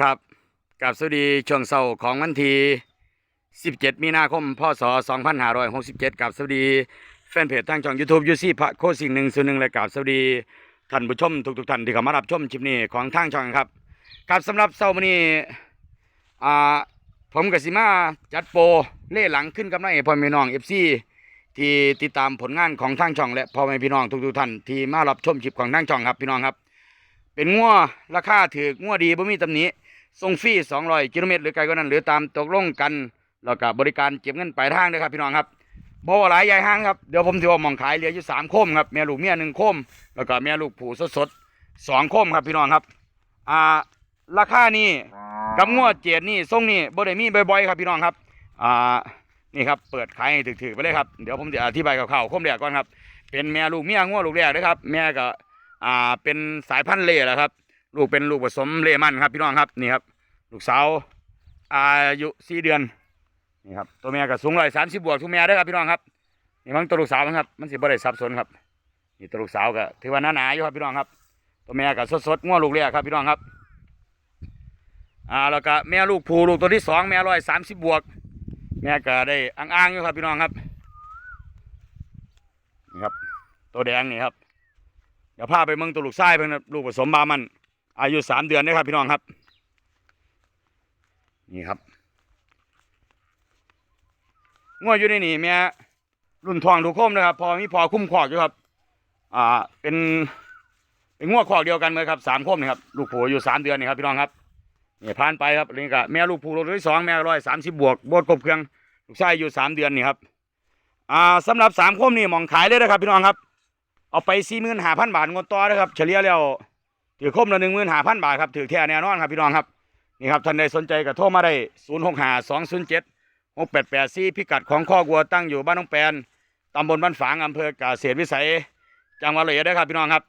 ครับกับสวัสดีช่วงเสาร์ของวันที่17 มีนาคม พศ 2567กับสวัสดีแฟนเพจทางช่อง YouTube ยูซี่พระโคสิ่งหนึ่งส่วนหนึ่งและกับสวัสดีท่านผู้ชมทุกๆท่านที่เข้ามารับชมคลิปนี้ของทางช่องครับครับสำหรับเสาร์วันนี้อ่าผมกับสิมาจัดโปรเล่หลังขึ้นกับนายพ่อแม่น้อง FC ที่ติดตามผลงานของทางช่อง และพ่อแม่พี่น้องทุกๆท่านที่มารับชมคลิปของทางช่องครับพี่น้องครับ เป็นงัวราคาถืองัวดีบ่มีตำหนิ ส่งฟรี200กิโลเมตรหรือไกลกว่านั้น หรือตามตกลงกันแล้วก็บริการเก็บเงินปลายทางด้วยครับพี่น้องครับบ่ว่าหลายใหญ่ห้างครับเดี๋ยวผมสิว่ามองขายเหลืออยู่3โคมครับแม่ลูกเมียหนึ่งโคม แล้วก็แม่ลูกผูสดๆสองโคมครับพี่น้องครับอ่าราคานี่กับงัวเจียดนี่ส่งนี่บ่ได้มีบ่อยๆครับพี่น้องครับอ่านี่ครับเปิดขายถึกๆไปเลยครับเดี๋ยวผมจะอธิบายคร่าวๆโคมแรกก่อนครับเป็นแม่ลูกเมียงัวลูกแรกนะครับ แม่ก็อ่าเป็นสายพันธุ์เล่แหละครับ ลูกเป็นลูกผสมเลมันครับพี่น้องครับนี่ครับ ลูกสาวอายุสี่เดือนนี่ครับตัวแม่ก็สูงร้อยสามสิบบวกทุกแม่เด้ครับพี่น้องครับนี่มันตัวลูกสาวครับมันสิบ่ได้สับสนครับนี่ตัวลูกสาวก็ถือว่าหนาหนาอยู่ครับพี่น้องครับตัวแม่ก็สดๆง้อลูกเลี้ยครับพี่น้องครับอ่าแล้วก็แม่ลูกผูลูกตัวที่สองแม่ร้อยสามสิบบวก แม่ก็ได้อ่างๆอยู่ครับพี่น้องครับนี่ครับ ตัวแดงนี่ครับเดี๋ยวพาไปเมืองตัวลูกไส้เพิ่นลูกผสมบามัน อายุสามเดือนนะครับพี่น้องครับ นี่ครับงัวอยู่ในนี่แม่รุ่นทองถูกคมนะครับ พอมีพอคุ้มขอกอยู่ครับ อ่า เป็นเป็นงัวขอกเดียวกันเลยครับสามคมนี่ครับ ลูกผัวอยู่สามเดือนนี่ครับพี่น้องครับนี่ผ่านไปครับนี่ก็แม่ลูกผูลูกที่สองแม่ร้อยสามสิบบวกบดกบเครื่องลูกไส้อยู่สามเดือนนี่ครับอ่าสำหรับสามคมนี่มองขายเลยนะครับพี่น้องครับ เอาไปสี่หมื่นห้าพันบาทงดต่อนะครับ เฉลี่ยแล้ว ถือคมละหนึ่งหมื่นห้าพันบาทครับถือแท้แน่นอนครับพี่น้องครับนี่ครับท่านใดสนใจก็โทรมาได้ศูนย์หกห้าสองศูนย์เจ็ดหกแปดแปดสี่พิกัดของข้อกัวตั้งอยู่บ้านน้องแปนตำบลบ้านฝางอำเภอกาเกษตรวิสัย จังหวัดเลยเอ็ดเด้อครับพี่น้องครับ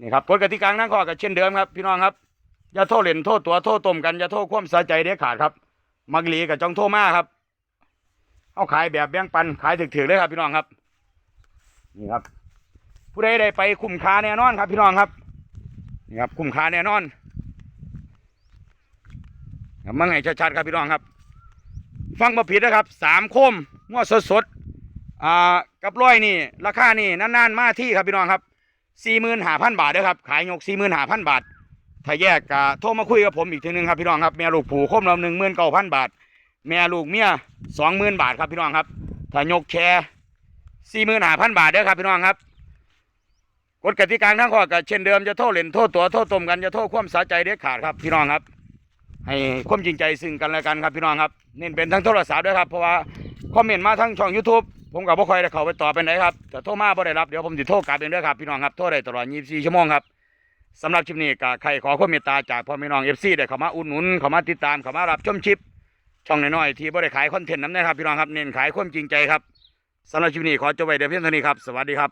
นี่ครับกฎกติกานั่งข้อก็เช่นเดิมครับพี่น้องครับอย่าโทษเล่นโทษตัวโทษต้มกันอย่าโทษความสะใจเด็ดขาดครับ มักหลีกับจองโทษมาครับเอาขายแบบแบ่งปันขายถึกๆเลยครับพี่น้องครับนี่ครับ ผู้ใดได้ไปคุ้มค่าแน่นอนครับพี่น้องครับ นี่ครับคุ้มค่าแน่นอนครับมั่งให้ชัดๆครับพี่น้องครับ ฟังมาผิดนะครับสามโคมงวดสดๆอ่ากับร้อยนี่ราคานี่นานๆมาที่ครับพี่น้องครับสี่หมื่นห้าพันบาทเด้อครับขายยกสี่หมื่นห้าพันบาท ถ้าแยกกะโทรมาคุยกับผมอีกทีหนึงครับพี่น้องครับแม่ลูกผูโคมเราหนึ่งหมื่นเก้าพันบาท แม่ลูกเมียสองหมื่นบาทครับพี่น้องครับ ถ้ายกแชร์สี่หมื่นห้าพันบาทเด้อครับพี่น้องครับ กฎกติกาทั้งข้อก็เช่นเดิมจะโทษเล่นโทษตัวโทษตมกันจะโทษความสาใจเด็ดขาดครับพี่น้องครับ ให้ความจริงใจซึ่งกันและกันครับพี่น้องครับเน้นเป็นทั้งโทรศัพท์ด้วยครับเพราะว่าคอมเมนต์มาทั้งช่อง YouTube ผมกับพ่อคอยได้เข้าไปต่อไปไหนครับแต่โทรมาบ่ได้รับเดี๋ยวผมจะโทรกลับเองด้วยครับพี่น้องครับโทรได้ตลอด 24 ชั่วโมงครับสำหรับคลิปนี้ก็ใครขอความเมตตาจากพ่อแม่น้อง FC ได้เข้ามาอุดหนุนเข้ามาติดตามเข้ามารับชมคลิป ช่องน้อยๆที่บ่ได้ขายคอนเทนต์น้ำนะครับพี่น้องครับเน้นขายความจริงใจครับสำหรับคลิปนี้ขอจบไว้เดี๋ยวเพียงเท่านี้ครับสวัสดีครับ